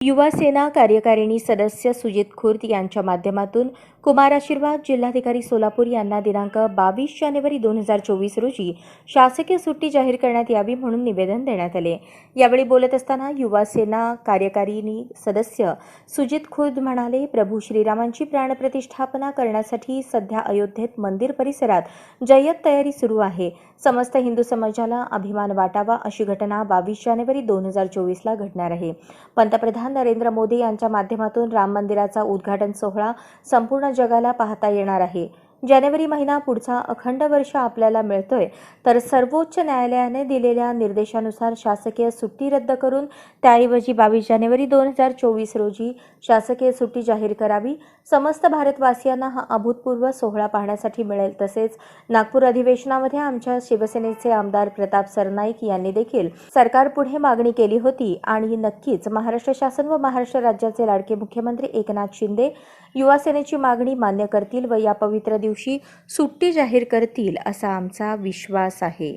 युवा सेना कार्यकारिणी सदस्य सुजित खुर्द यांच्या माध्यमातून कुमार आशीर्वाद जिल्हाधिकारी सोलापूर यांना दिनांक बावीस जानेवारी दोन हजार चोवीस रोजी शासकीय सुट्टी जाहीर करण्यात यावी म्हणून निवेदन देण्यात आले. यावेळी बोलत असताना युवा सेना कार्यकारिणी सदस्य सुजित खुर्द म्हणाले प्रभू श्रीरामांची प्राणप्रतिष्ठापना करण्यासाठी सध्या अयोध्येत मंदिर परिसरात जय्यत तयारी सुरू आहे. समस्त हिंदू समाजाला अभिमान वाटावा अशी घटना बावीस जानेवारी दोन हजार चोवीसला घडणार आहे. पंतप्रधान नरेंद्र मोदी यांच्या माध्यमातून राम मंदिराचा उद्घाटन सोहळा संपूर्ण जगाला पाहता येणार आहे. जानेवारी महिना पुढचा अखंड वर्ष आपल्याला मिळतोय. तर सर्वोच्च न्यायालयाने दिलेल्या निर्देशानुसार शासकीय सुट्टी रद्द करून त्याऐवजी बावीस जानेवारी दोन हजार चोवीस रोजी शासकीय सुट्टी जाहीर करावी. समस्त भारतवासियांना हा अभूतपूर्व सोहळा पाहण्यासाठी मिळेल तसेच नागपूर अधिवेशनामध्ये आमच्या शिवसेनेचे आमदार प्रताप सरनाईक यांनी देखील सरकारपुढे मागणी केली होती आणि नक्कीच महाराष्ट्र शासन व महाराष्ट्र राज्याचे लाडके मुख्यमंत्री एकनाथ शिंदे युवासेनेची मागणी मान्य करतील व या पवित्र दिवशी सुट्टी जाहीर करतील असा आमचा विश्वास आहे.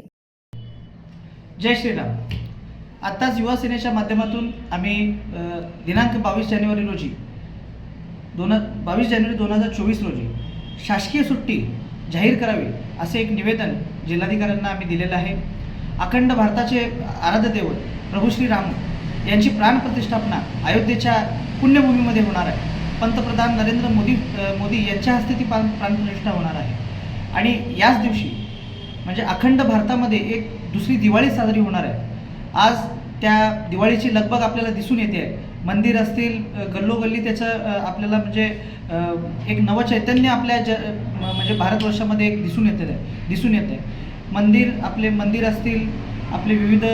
जय श्रीराम. आत्ताच युवा सेनेच्या माध्यमातून आम्ही दिनांक बावीस जानेवारी रोजी दोन बावीस जानेवारी दोन हजार चोवीस रोजी शासकीय सुट्टी जाहीर करावी असे एक निवेदन जिल्हाधिकाऱ्यांना आम्ही दिलेलं आहे. अखंड भारताचे आराध्य दैवत प्रभू श्रीराम यांची प्राणप्रतिष्ठापना अयोध्येच्या पुण्यभूमीमध्ये होणार आहे. पंतप्रधान नरेंद्र मोदी मोदी यांच्या हस्ते ती प्राण प्राणप्रतिष्ठा होणार आहे. आणि याच दिवशी म्हणजे अखंड भारतामध्ये एक दुसरी दिवाळी साजरी होणार आहे. आज त्या दिवाळीची लगबग आपल्याला दिसून येते आहे. मंदिर असतील गल्लोगल्ली त्याचं आपल्याला म्हणजे एक नवं चैतन्य आपल्या ज म्हणजे भारतवर्षामध्ये एक दिसून येते आहे दिसून येते मंदिर आपले मंदिर असतील आपले विविध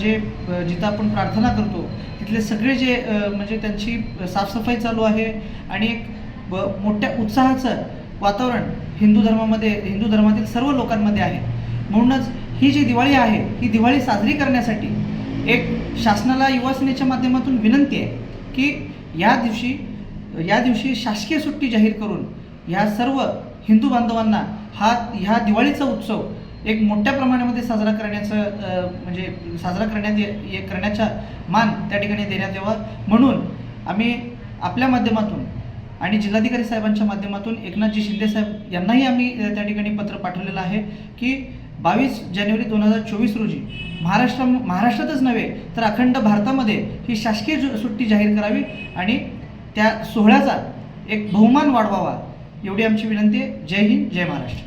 जे जिथं आपण प्रार्थना करतो तिथले सगळे जे म्हणजे त्यांची साफसफाई चालू आहे आणि एक ब- मोठ्या उत्साहाचं वातावरण हिंदू धर्मामध्ये हिंदू धर्मातील सर्व लोकांमध्ये आहे. म्हणूनच ही जी दिवाळी आहे ही दिवाळी साजरी करण्यासाठी एक शासनाला युवासेनेच्या माध्यमातून विनंती आहे की या दिवशी या दिवशी शासकीय सुट्टी जाहीर करून ह्या सर्व हिंदू बांधवांना हा ह्या दिवाळीचा उत्सव एक मोठ्या प्रमाणामध्ये साजरा करण्याचं म्हणजे साजरा करण्यात ये करण्याचा मान त्या ठिकाणी देण्यात यावा. म्हणून आम्ही आपल्या माध्यमातून आणि जिल्हाधिकारी साहेबांच्या माध्यमातून एकनाथजी शिंदे साहेब यांनाही आम्ही त्या ठिकाणी पत्र पाठवलेलं आहे की बावीस जानेवारी दोन हजार चोवीस रोजी महाराष्ट्र महाराष्ट्रातच नव्हे तर अखंड भारतामध्ये ही शासकीय सुट्टी जाहीर करावी आणि त्या सोहळ्याचा एक बहुमान वाढवावा एवढी आमची विनंती आहे. जय हिंद जय महाराष्ट्र.